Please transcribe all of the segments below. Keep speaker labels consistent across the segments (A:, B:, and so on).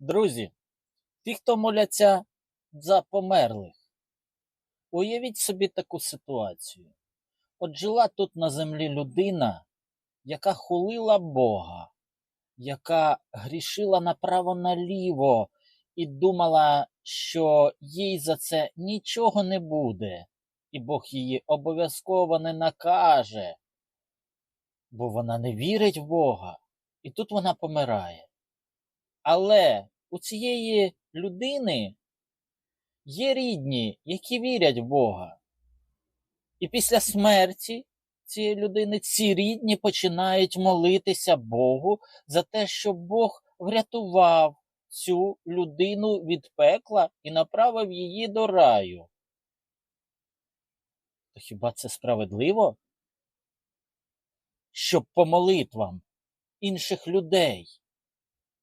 A: Друзі, ті, хто моляться за померлих, уявіть собі таку ситуацію. От жила тут на землі людина, яка хулила Бога, яка грішила направо-наліво і думала, що їй за це нічого не буде, і Бог її обов'язково не накаже, бо вона не вірить в Бога, і тут вона помирає. Але у цієї людини є рідні, які вірять в Бога. І після смерті цієї людини ці рідні починають молитися Богу за те, щоб Бог врятував цю людину від пекла і направив її до раю. То хіба це справедливо? Щоб по молитвам інших людей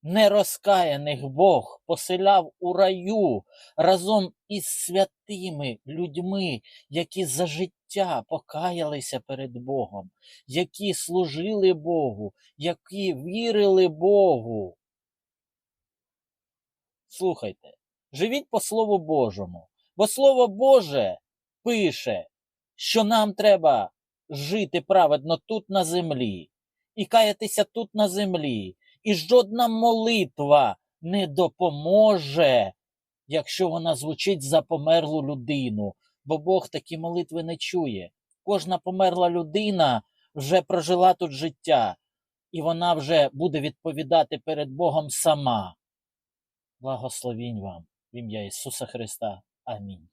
A: нерозкаяних Бог поселяв у раю разом із святими людьми, які за життя покаялися перед Богом, які служили Богу, які вірили Богу. Слухайте, живіть по Слову Божому, бо Слово Боже пише, що нам треба жити праведно тут на землі і каятися тут на землі, і жодна молитва не допоможе, якщо вона звучить за померлу людину, бо Бог такі молитви не чує. Кожна померла людина вже прожила тут життя, і вона вже буде відповідати перед Богом сама. Благословінь вам в ім'я Ісуса Христа. Амінь.